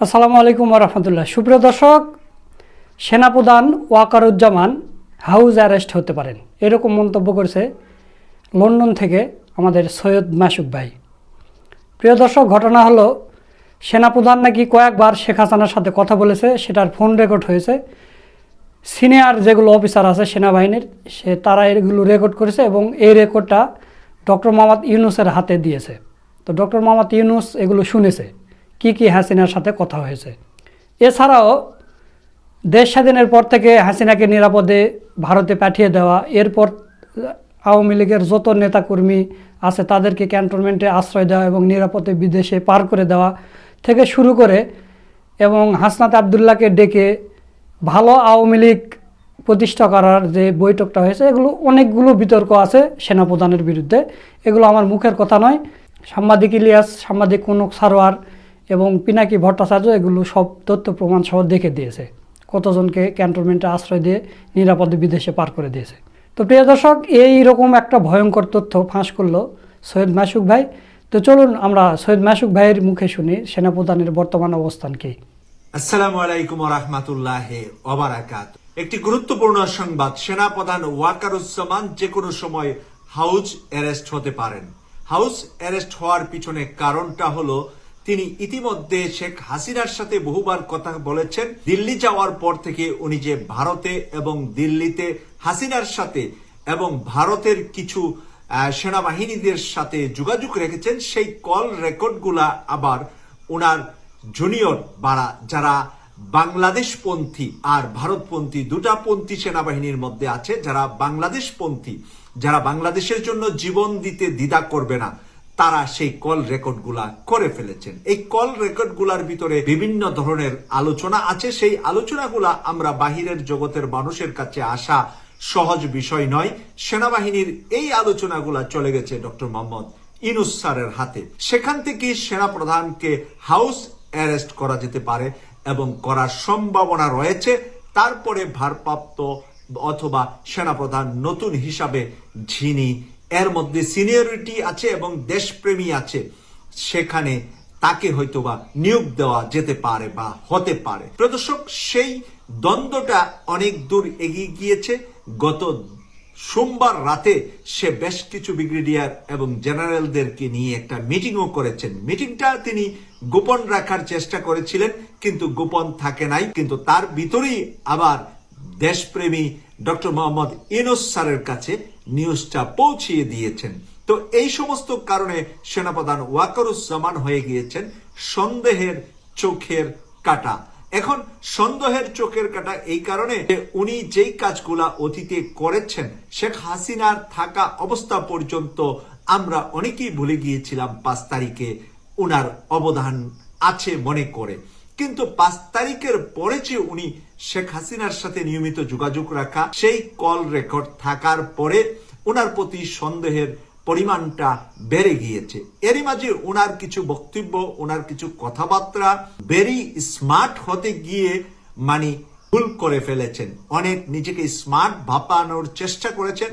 আসসালামু আলাইকুম রহমতুল্লাহ। সুপ্রিয় দর্শক, সেনাপ্রধান ওয়াকারুজ্জামান হাউস অ্যারেস্ট হতে পারেন। এরকম মন্তব্য করেছে লন্ডন থেকে আমাদের সৈয়দ মাসুক ভাই। প্রিয় দর্শক, ঘটনা হলো, সেনাপ্রধান নাকি কয়েকবার শেখ হাসানার সাথে কথা বলেছে, সেটার ফোন রেকর্ড হয়েছে। সিনিয়র যেগুলো অফিসার আছে সেনাবাহিনীর, সে তারা এগুলো রেকর্ড করেছে এবং এই রেকর্ডটা ডক্টর মোহাম্মদ ইউনুসের হাতে দিয়েছে। তো ডক্টর মোহাম্মদ ইউনুস এগুলো শুনেছে। কি কি হাসিনার সাথে কথা হয়েছে। এছাড়াও দেশ স্বাধীনের পর থেকে হাসিনাকে নিরাপদে ভারতে পাঠিয়ে দেওয়া, এরপর আওয়ামী লীগের যত নেতাকর্মী আছে তাদেরকে ক্যান্টনমেন্টে আশ্রয় দেওয়া এবং নিরাপদে বিদেশে পার করে দেওয়া থেকে শুরু করে এবং হাসনাত আবদুল্লাহকে ডেকে ভালো আওয়ামী লীগ প্রতিষ্ঠা করার যে বৈঠকটা হয়েছে, এগুলো অনেকগুলো বিতর্ক আছে সেনাপ্রধানের বিরুদ্ধে। এগুলো আমার মুখের কথা নয়। সাংবাদিক ইলিয়াস, সাংবাদিক কনক সারোয়ার এবং পিনাকি ভট্টাচার্য এগুলো সব তথ্য প্রমাণ সহ দেখে দিয়েছে। কতজনকে ক্যান্টনমেন্টে আশ্রয় দিয়ে নিরাপদে বিদেশে পার করে দিয়েছে। তো প্রিয় দর্শক এই রকম একটা ভয়ঙ্কর তথ্য ফাঁস করল সৈয়দ মাসুক ভাই। তো চলুন আমরা সৈয়দ মাসুক ভাইয়ের মুখে শুনি সেনাপ্রধানের বর্তমান অবস্থান কী। আসসালামু আলাইকুম রহমতুল্লাহ ওবারাকাত একটি গুরুত্বপূর্ণ সংবাদ, সেনাপ্রধান ওয়াকারুজ্জামান যে কোনো সময় হাউস অ্যারেস্ট হতে পারেন। হাউস অ্যারেস্ট হওয়ার পিছনে কারণটা হলো তিনি ইতিমধ্যে শেখ হাসিনার সাথে বহুবার কথা বলেছেন। দিল্লি যাওয়ার পর থেকে উনি যে ভারতে এবং দিল্লিতে হাসিনার সাথে এবং ভারতের কিছু সেনাবাহিনীদের সাথে যোগাযোগ রেখেছেন, সেই কল রেকর্ডগুলা আবার ওনার জুনিয়র বারা যারা বাংলাদেশপন্থী আর ভারতপন্থী, দুটা পন্থী সেনাবাহিনীর মধ্যে আছে, যারা বাংলাদেশপন্থী, যারা বাংলাদেশের জন্য জীবন দিতে দ্বিধা করবে না। তারা সেই কল রেকর্ডগুলা করে ফেলেছেন। এই কল রেকর্ডগুলার ভিতরে বিভিন্ন ধরনের আলোচনা আছে। সেই আলোচনাগুলা আমরা বাহিরের জগতের মানুষের কাছে আসা সহজ বিষয় নয়। সেনাবাহিনীর এই আলোচনাগুলা চলে গেছে ডক্টর মোহাম্মদ ইনুস স্যারের হাতে। সেখান থেকে সেনাপ্রধানকে হাউস অ্যারেস্ট করা যেতে পারে এবং করার সম্ভাবনা রয়েছে। তারপরে ভারপ্রাপ্ত অথবা সেনাপ্রধান নতুন হিসাবে যিনি এর মধ্যে সিনিয়রিটি আছে এবং দেশপ্রেমী আছে। সেখানে তাকে হয়তোবা নিয়োগ দেওয়া যেতে পারে বা হতে পারে। প্রদর্শক সেই দ্বন্দ্বটা অনেক দূর এগিয়ে গিয়েছে। গত সোমবার রাতে সে বেশ কিছু ব্রিগেডিয়ার এবং জেনারেলদেরকে নিয়ে একটা মিটিংও করেছেন। মিটিংটা তিনি গোপন রাখার চেষ্টা করেছিলেন, কিন্তু গোপন থাকে নাই। কিন্তু তার ভিতরেই আবার দেশপ্রেমী ডক্টর মোহাম্মদ ইনোস স্যারের কাছে নিউজটা পৌঁছিয়ে দিয়েছেন। তো এই সমস্ত কারণে সেনাপ্রধান ওয়াকারুজ্জামান হয়ে গিয়েছেন সন্দেহের চোখের কাটা। এখন সন্দেহের চোখের কাটা এই কারণে যে উনি যেই কাজগুলা অতীতে করেছেন, শেখ হাসিনার থাকা অবস্থা পর্যন্ত আমরা অনেকেই ভুলে গিয়েছিলাম পাঁচ তারিখে উনার অবদান আছে মনে করে। কিন্তু পাঁচ তারিখের পরে যে উনি শেখ হাসিনার সাথে নিয়মিত যোগাযোগ রাখা, সেই কল রেকর্ড থাকার পরে ওনার প্রতি সন্দেহের পরিমাণটা বেড়ে গিয়েছে। এরই মাঝে ওনার কিছু বক্তব্য ওনার কিছু কথাবার্তা ভেরি স্মার্ট হতে গিয়ে মানে ভুল করে ফেলেছেন। অনেক নিজেকে স্মার্ট ভাপানোর চেষ্টা করেছেন।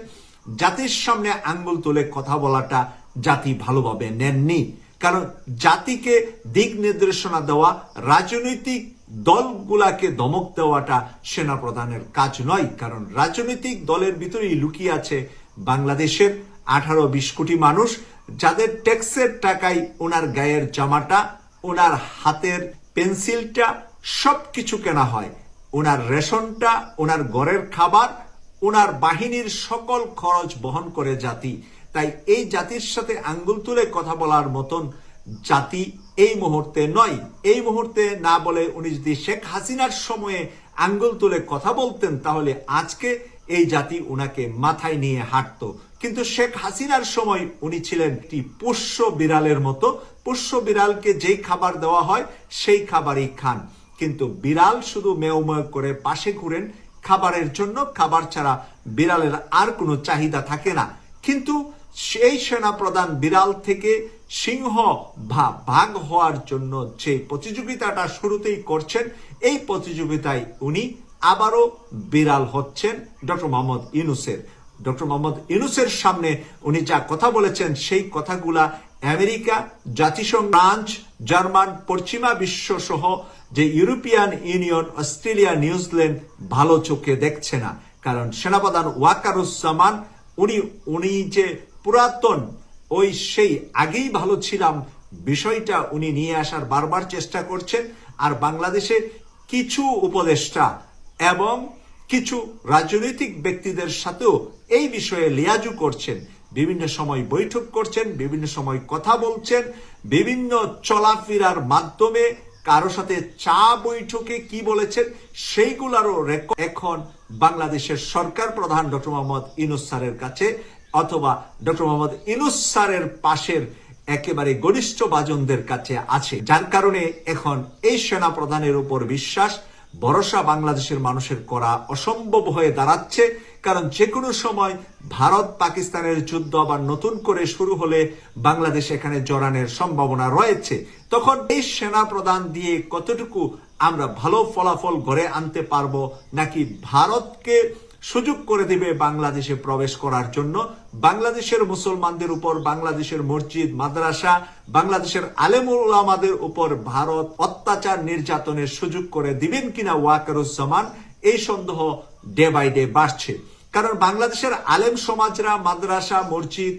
জাতির সামনে আঙ্গুল তুলে কথা বলাটা জাতি ভালোভাবে নেননি। কারণ জাতিকে দিক নির্দেশনা দেওয়া, রাজনৈতিক দলগুলাকে দমক দেওয়াটা সেনা প্রধানের কাজ নয়। কারণ রাজনৈতিক দলের ভিতরেই লুকিয়ে আছে বাংলাদেশের আঠারো বিশ কোটি মানুষ, যাদের ট্যাক্সের টাকায় ওনার গায়ের জামাটা, ওনার হাতের পেন্সিলটা সব কিছু কেনা হয়। ওনার রেশনটা, ওনার ঘরের খাবার, ওনার বাহিনীর সকল খরচ বহন করে জাতি। তাই এই জাতির সাথে আঙ্গুল তুলে কথা বলার মতন জাতি এই মুহূর্তে নয়। এই মুহূর্তে না বলে উনি যদি শেখ হাসিনার সময়ে আঙ্গুল তুলে কথা বলতেন, তাহলে আজকে এই জাতি উনাকে মাথায় নিয়ে হাঁটতো। কিন্তু শেখ হাসিনার সময় উনি ছিলেন একটি পোষ্য বিড়ালের মতো। পোষ্য বিড়ালকে যেই খাবার দেওয়া হয়, সেই খাবারই খান। কিন্তু বিড়াল শুধু মেয় মেয় করে পাশে ঘুরেন। খাবারের জন্য খাবার ছাড়া বিড়ালের আর কোনো চাহিদা থাকে না। কিন্তু সেই সেনা প্রধান বিড়াল থেকে সিংহ বা ভাগ হওয়ার জন্য যে প্রতিযোগিতাটা শুরুতেই করছেন, এই প্রতিযোগিতায় উনি আবারও বিড়াল হচ্ছেন ডক্টর মোহাম্মদ ইউনুসের। ডক্টর মোহাম্মদ ইউনুসের সামনে উনি যা কথা বলেছেন, সেই কথাগুলা আমেরিকা, জাতিসংঘ, ফ্রান্স, জার্মান, পশ্চিমা বিশ্ব সহ যে ইউরোপিয়ান ইউনিয়ন, অস্ট্রেলিয়া, নিউজিল্যান্ড ভালো চোখে দেখছে না। কারণ সেনাপ্রধান ওয়াকারুজ্জামান, উনি উনি যে পুরাতন, ওই সেই আগেই ভালো ছিলাম, বিষয়টা উনি নিয়ে আসার বারবার চেষ্টা করছেন, আর বাংলাদেশে কিছু উপদেষ্টা এবং কিছু রাজনৈতিক ব্যক্তিদের সাথেও এই বিষয়ে লিয়াজু করছেন, বিভিন্ন সময় বৈঠক করছেন, বিভিন্ন সময় কথা বলছেন, বিভিন্ন চলাফেরার মাধ্যমে কারও সাথে চা বৈঠকে কি বলেছেন, সেইগুলারও রেকর্ড এখন বাংলাদেশের সরকার প্রধান ডক্টর মোহাম্মদ ইনুস কাছে অথবা ডক্টর মোহাম্মদ ইনুস স্যারের পাশের একেবারে ঘনিষ্ঠ বাজনদের কাছে আছে। যার কারণে এখন এই সেনা প্রধানের উপর বিশ্বাস, ভরসা বাংলাদেশের মানুষের করা অসম্ভব হয়ে দাঁড়াচ্ছে। কারণ যে কোনো সময় ভারত পাকিস্তানের যুদ্ধ আবার নতুন করে শুরু হলে বাংলাদেশ এখানে জড়ানের সম্ভাবনা রয়েছে। তখন এই সেনা প্রধান দিয়ে কতটুকু আমরা ভালো ফলাফল গড়ে আনতে পারব নাকি ভারতকে সুযোগ করে দিবে বাংলাদেশে প্রবেশ করার জন্য। বাংলাদেশের মুসলমানদের উপর, বাংলাদেশের মসজিদ, মাদ্রাসা, বাংলাদেশের আলেমুল আমাদের উপর ভারত অত্যাচার নির্যাতনের সুযোগ করে দিবেন কিনা ওয়াকারুজ্জামান, এই সন্দেহ ডে বাই ডে বাড়ছে। কারণ বাংলাদেশের আলেম সমাজরা মাদ্রাসা, মসজিদ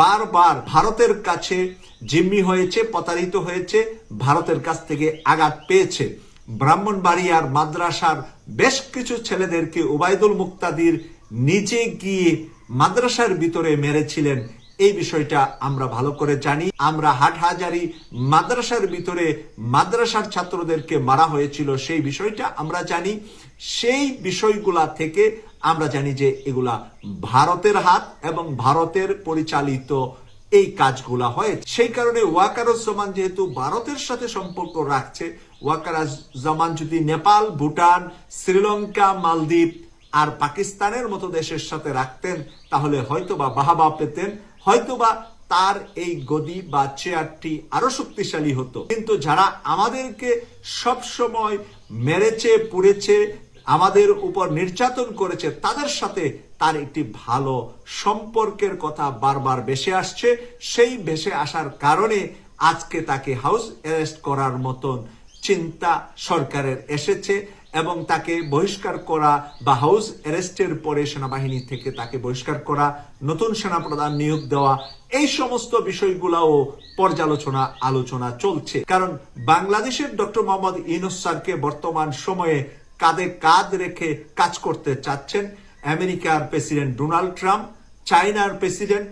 বারবার ভারতের কাছে জিম্মি হয়েছে, প্রতারিত হয়েছে, ভারতের কাছ থেকে আঘাত পেয়েছে। ব্রাহ্মণবাড়িয়ার মাদ্রাসার বেশ কিছু ছেলেদেরকে ওবায়দুল মুক্তাদির নিজে গিয়ে মাদ্রাসার ভিতরে মেরেছিলেন। এই বিষয়টা আমরা ভালো করে জানি। আমরা হাটহাজারি মাদ্রাসার ভিতরে মাদ্রাসার ছাত্রদেরকে মারা হয়েছিল সেই বিষয়টা আমরা জানি। সেই বিষয়গুলা থেকে আমরা জানি যে এগুলা ভারতের হাত এবং ভারতের পরিচালিত এই কাজগুলা হয় সেই কারণে ওয়াকারুজ্জামান যেহেতু ভারতের সাথে সম্পর্ক রাখছে ওয়াকারুজ্জামান যদি নেপাল, ভুটান, শ্রীলঙ্কা, মালদ্বীপ আর পাকিস্তানের মতো দেশের সাথে রাখতেন, তাহলে হয়তোবা বাহাবা পেতেন, হয়তোবা তার এই গদি বা চেয়ারটি আরও শক্তিশালী হতো। কিন্তু যারা আমাদেরকে সব সময় মেরেছে, পুড়েছে, আমাদের উপর নির্যাতন করেছে, তাদের সাথে তার একটি ভালো সম্পর্কের কথা বারবার ভেসে আসছে। সেই ভেসে আসার কারণে আজকে তাকে হাউস অ্যারেস্ট করার মতন চিন্তা সরকারের এসেছে এবং তাকে বহিষ্কার করা বা হাউস অ্যারেস্টের পরে সেনাবাহিনী থেকে তাকে বহিষ্কার করা, নতুন সেনাপ্রধান নিয়োগ দেওয়া, এই সমস্ত বিষয়গুলাও পর্যালোচনা, আলোচনা চলছে। কারণ বাংলাদেশের ডক্টর মোহাম্মদ ইনুস স্যারকে বর্তমান সময়ে কাঁধে কাঁধ রেখে কাজ করতে চাচ্ছেন আমেরিকার প্রেসিডেন্ট ডোনাল্ড ট্রাম্প চায়নার প্রেসিডেন্ট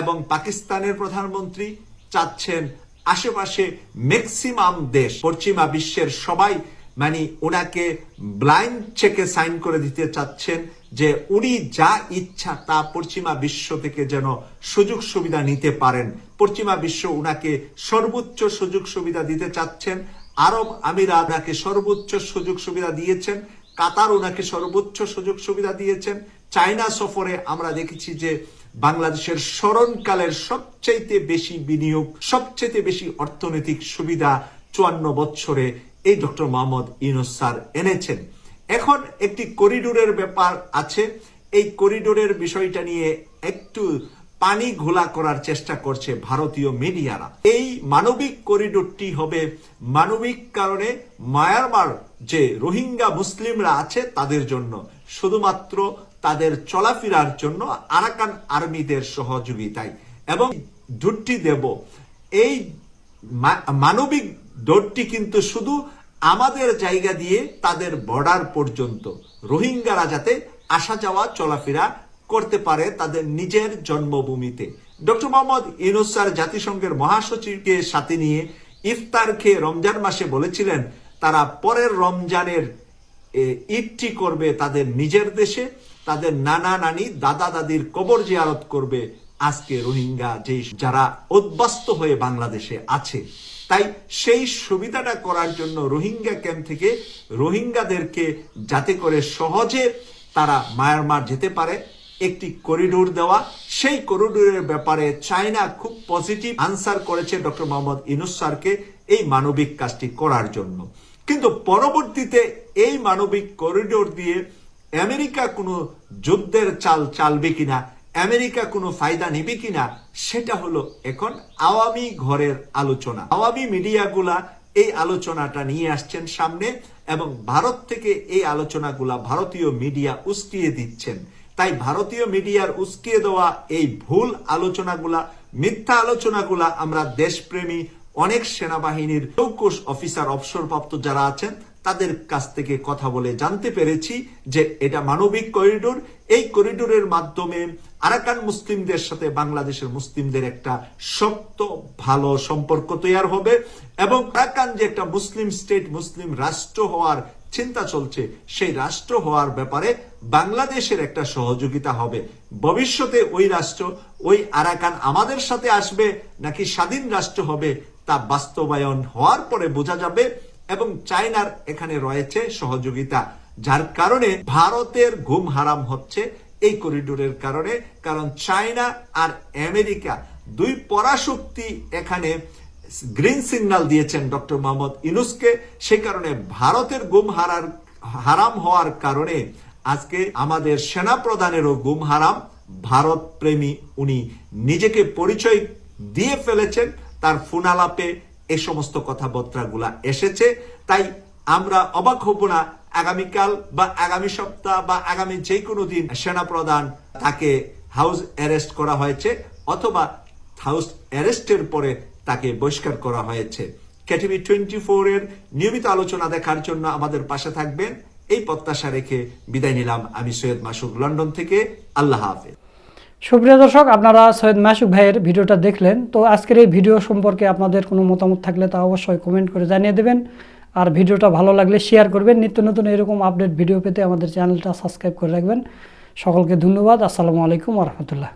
এবং পাকিস্তানের প্রধানমন্ত্রী চাচ্ছেন আশেপাশে ম্যাক্সিমাম দেশ, পশ্চিমা বিশ্বের সবাই মানে ওনাকে ব্লাইন্ড চেকে সাইন করে দিতে চাচ্ছেন যে উনি যা ইচ্ছা তা পশ্চিমা বিশ্ব থেকে যেন সুযোগ সুবিধা নিতে পারেন। পশ্চিমা বিশ্ব উনাকে সর্বোচ্চ সুযোগ সুবিধা দিতে চাচ্ছেন। আরব আমিরা ওনাকে সর্বোচ্চ সুযোগ সুবিধা দিয়েছেন। কাতার ওনাকে সর্বোচ্চ সুযোগ সুবিধা দিয়েছেন। চায়না সফরে আমরা দেখেছি যে বাংলাদেশের স্মরণকালের সবচাইতে বেশি বিনিয়োগ, সবচাইতে বেশি অর্থনৈতিক সুবিধা চুয়ান্ন বছরে এই ডক্টর মোহাম্মদ ইউনুস স্যার এনেছেন। এখন একটি করিডোরের ব্যাপার আছে। এই করিডোরের বিষয়টা নিয়ে একটু পানি ঘোলা করার চেষ্টা করছে ভারতীয় মিডিয়ারা। এই মানবিক করিডোরটি হবে মানবিক কারণে মায়ানমার যে রোহিঙ্গা মুসলিমরা আছে তাদের জন্য। শুধুমাত্র তাদের চলাফেরার জন্য আরাকান আর্মিদের সহযোগিতায়। এবং দুটি দেব, এই মানবিক ডোরটি কিন্তু শুধু আমাদের জায়গা দিয়ে তাদের বর্ডার পর্যন্ত রোহিঙ্গারা যাতে আসা যাওয়া, চলাফেরা করতে পারে তাদের নিজের জন্মভূমিতে। ডক্টর মোহাম্মদ ইউনুস স্যার জাতিসংঘের মহাসচিবকে সাথে নিয়ে ইফতার খেয়ে রমজান মাসে বলেছিলেন, তারা পরের রমজানের ঈদটি করবে তাদের নিজের দেশে। তাদের নানা নানি দাদা দাদির কবর জিয়ারত করবে আজকে রোহিঙ্গা যে যারা উদ্বাস্ত হয়ে বাংলাদেশে আছে। তাই সেই সুবিধাটা করার জন্য রোহিঙ্গা ক্যাম্প থেকে রোহিঙ্গাদেরকে যাতে করে সহজে তারা মায়ানমার যেতে পারে, একটি করিডোর দেওয়া। সেই করিডোরের ব্যাপারে চায়না খুব পজিটিভ আনসার করেছে ডক্টর মোহাম্মদ ইনুস স্যারকে এই মানবিক কাজটি করার জন্য। কিন্তু পরবর্তীতে এই মানবিক করিডোর দিয়ে আমেরিকা কোনো যুদ্ধের চাল চালবে কিনা, আমেরিকা কোনো ফায়দা নেবে কিনা, সেটা হলো এখন আওয়ামী ঘরের আলোচনা। আওয়ামী মিডিয়াগুলা এই আলোচনাটা নিয়ে আসছেন সামনে এবং ভারত থেকে এই আলোচনাগুলা ভারতীয় মিডিয়া উস্কিয়ে দিচ্ছেন। তাই ভারতীয় মিডিয়ার উস্কিয়ে দেওয়া এই ভুল আলোচনাগুলা, মিথ্যা আলোচনাগুলা আমরা দেশপ্রেমী অনেক সেনাবাহিনীর চৌকুশ অফিসার, অবসরপ্রাপ্ত যারা আছেন তাদের কাছ থেকে কথা বলে জানতে পেরেছি যে এটা মানবিক করিডোর। এই করিডোরের মাধ্যমে আরাকান মুসলিমদের সাথে বাংলাদেশের মুসলিমদের একটা শক্ত, ভালো সম্পর্ক তৈরি হবে এবং আরাকান যে একটা মুসলিম স্টেট, মুসলিম রাষ্ট্র হওয়ার চিন্তা চলছে, সেই রাষ্ট্র হওয়ার ব্যাপারে বাংলাদেশের একটা সহযোগিতা হবে। ভবিষ্যতে ওই রাষ্ট্র, ওই আরাকান আমাদের সাথে আসবে নাকি স্বাধীন রাষ্ট্র হবে তা বাস্তবায়ন হওয়ার পরে বোঝা যাবে। এবং চায়নার এখানে রয়েছে সহযোগিতা, যার কারণে ভারতের ঘুম হারাম হচ্ছে এই করিডোরের কারণে, কারণ চায়না আর আমেরিকা দুই পরাশক্তি এখানে গ্রিন সিগন্যাল দিয়েছেন ডক্টর মোহাম্মদ ইনুসকে সেই কারণে ভারতের গুম হারার, হারাম হওয়ার কারণে আজকে আমাদের সেনা প্রধানেরও গুম হারাম। ভারত প্রেমী উনি নিজেকে পরিচয় দিয়ে ফেলেছেন, তার ফোনালাপে এ সমস্ত কথাবার্তাগুলা এসেছে। তাই আমরা অবাক হব না, আগামীকাল বা আগামী সপ্তাহ বা আগামী যে কোনো দিন সেনা প্রধান তাকে হাউস অ্যারেস্ট করা হয়েছে অথবা হাউস অ্যারেস্টের পরে তাকে বহিষ্কার করা হয়েছে। কেটিভি টোয়েন্টি এর নিয়মিত আলোচনা দেখার জন্য আমাদের পাশে থাকবেন। এই প্রত্যাশা রেখে বিদায় নিলাম আমি সৈয়দ মাসুক লন্ডন থেকে। আল্লাহ হাফেজ। সুপ্রিয় দর্শক, আপনারা সৈয়দ মাসুক ভাইয়ের ভিডিওটা দেখলেন। তো আজকের এই ভিডিও সম্পর্কে আপনাদের কোনো মতামত থাকলে তা অবশ্যই কমেন্ট করে জানিয়ে দেবেন। আর ভিডিওটা ভালো লাগলে শেয়ার করবেন। নিত্য নতুন এরকম আপডেট ভিডিও পেতে আমাদের চ্যানেলটা সাবস্ক্রাইব করে রাখবেন। সকলকে ধন্যবাদ। আসসালামু আলাইকুম রহমতুল্লাহ।